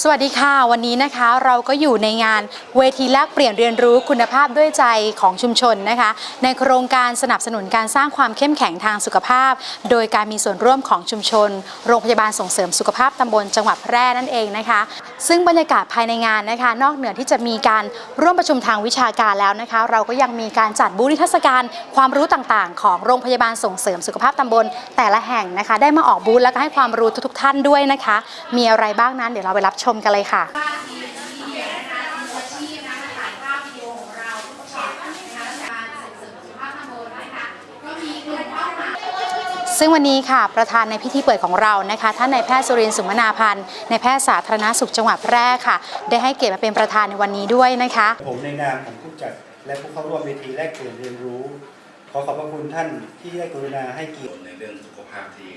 สวัสดีค่ะวันนี้นะคะเราก็อยู่ในงานเวทีแลกเปลี่ยนเรียนรู้คุณภาพด้วยใจของชุมชนนะคะ ในโครงการสนับสนุนการสร้างความเข้มแข็งทางสุขภาพ โดยการมีส่วนร่วมของชุมชน โรงพยาบาลส่งเสริมสุขภาพตำบลจังหวัดแพร่นั่นเองนะคะ ซึ่งบรรยากาศภายในงานนะคะ นอกเหนือที่จะมีการร่วมประชุมทางวิชาการแล้วนะคะ เราก็ยังมีการจัดบูธนิทรรศการความรู้ต่างๆ ของโรงพยาบาลส่งเสริมสุขภาพตำบลแต่ละแห่งนะคะ ได้มาออกบูธแล้วก็ให้ความรู้ทุกๆท่านด้วยนะคะ มีอะไรบ้างนั้นเดี๋ยวเราไปรับชมกันเลยค่ะซึ่งวันนี้ค่ะประธานในพิธีเปิดของเรานะคะท่านนายแพทย์สุรินทร์สุมนาพันธ์ในแพทย์สาธารณสุขจังหวัดแพร่ค่ะ ได้ให้เกียรติมาเป็นประธานในวันนี้ด้วยนะคะ ผมในนามของผู้จัดและผู้เข้าร่วมเวทีแลกเปลี่ยนเรียนรู้ ขอขอบพระคุณท่านที่ได้กรุณาให้เกียรติในเรื่องสุขภาพที่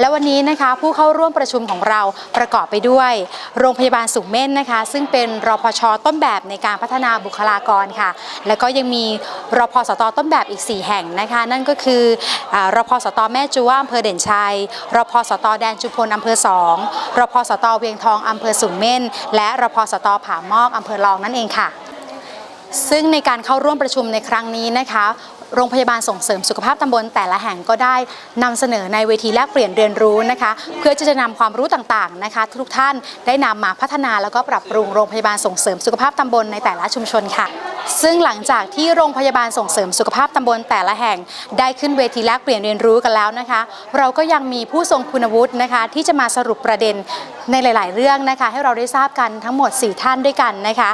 และวันนี้นะคะผู้เข้าร่วมประชุมของเราประกอบไปด้วย โรงพยาบาลสูงเม่นนะคะ ซึ่งเป็นรพชต้นแบบในการพัฒนาบุคลากรค่ะ แล้วก็ยังมีรพสตต้นแบบอีก 4 แห่งนะคะ นั่นก็คือรพสตแม่จัวอำเภอเด่นชัยรพสตแดนจุพลอำเภอสองรพสตเวียงทองอำเภอสูงเม่น และรพสตผามอกอำเภอรองนั่นเองค่ะ ซึ่งในการเข้าร่วมประชุมในครั้งนี้นะคะ โรงพยาบาลส่งเสริมสุขภาพตำบลแต่ละแห่งก็ได้นำเสนอในเวทีแลกเปลี่ยนเรียนรู้นะคะ เพื่อที่จะนำความรู้ต่างๆนะคะ ทุกท่านได้นำมาพัฒนาแล้วก็ปรับปรุงโรงพยาบาลส่งเสริมสุขภาพตำบลในแต่ละชุมชนค่ะ ซึ่งหลังจากที่โรงพยาบาลส่งเสริมสุขภาพตำบลแต่ละแห่ง ได้ขึ้นเวทีแลกเปลี่ยนเรียนรู้กันแล้วนะคะ เราก็ยังมีผู้ทรงคุณวุฒินะคะ ที่จะมาสรุปประเด็นในหลาย ๆ เรื่องนะคะ ให้เราได้ทราบกันทั้งหมด 4 ท่านด้วยกันนะคะ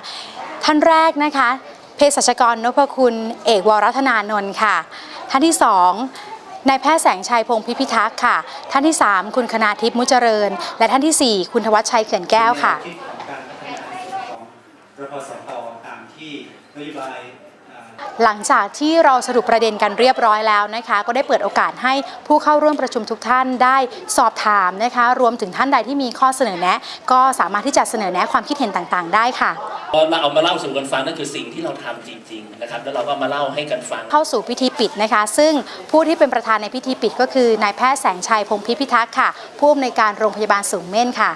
ท่านแรกนะคะเภสัชกรนพคุณ เอกวรัฒนานนท์ค่ะ ท่านที่สองนายแพทย์แสงชัยพงศ์พิพิทักษ์ค่ะ ท่านที่ 3 คุณคณาทิพย์มุจเจริญ และท่านทีสี่4 คุณธวัชชัยเขื่อนแก้วค่ะรพสตามที่นโยบาย หลังจากที่เราสรุปประเด็นกันเรียบร้อยแล้วนะคะ ก็ได้เปิดโอกาสให้ผู้เข้าร่วมประชุมทุกท่านได้สอบถามนะคะ รวมถึงท่านใดที่มีข้อเสนอแนะ ก็สามารถที่จะเสนอแนะความคิดเห็นต่างๆ ได้ค่ะตอนมาเอามาเล่าสู่กันฟังนั่นคือสิ่งที่เราทำจริงๆนะครับแล้วเราก็มาเล่าให้กันฟัง เข้าสู่พิธีปิดนะคะ ซึ่งผู้ที่เป็นประธานในพิธีปิดก็คือนายแพทย์แสงชัยพงศ์พิพิทักษ์ค่ะผู้อำนวยการโรงพยาบาลสูงเม่นค่ะ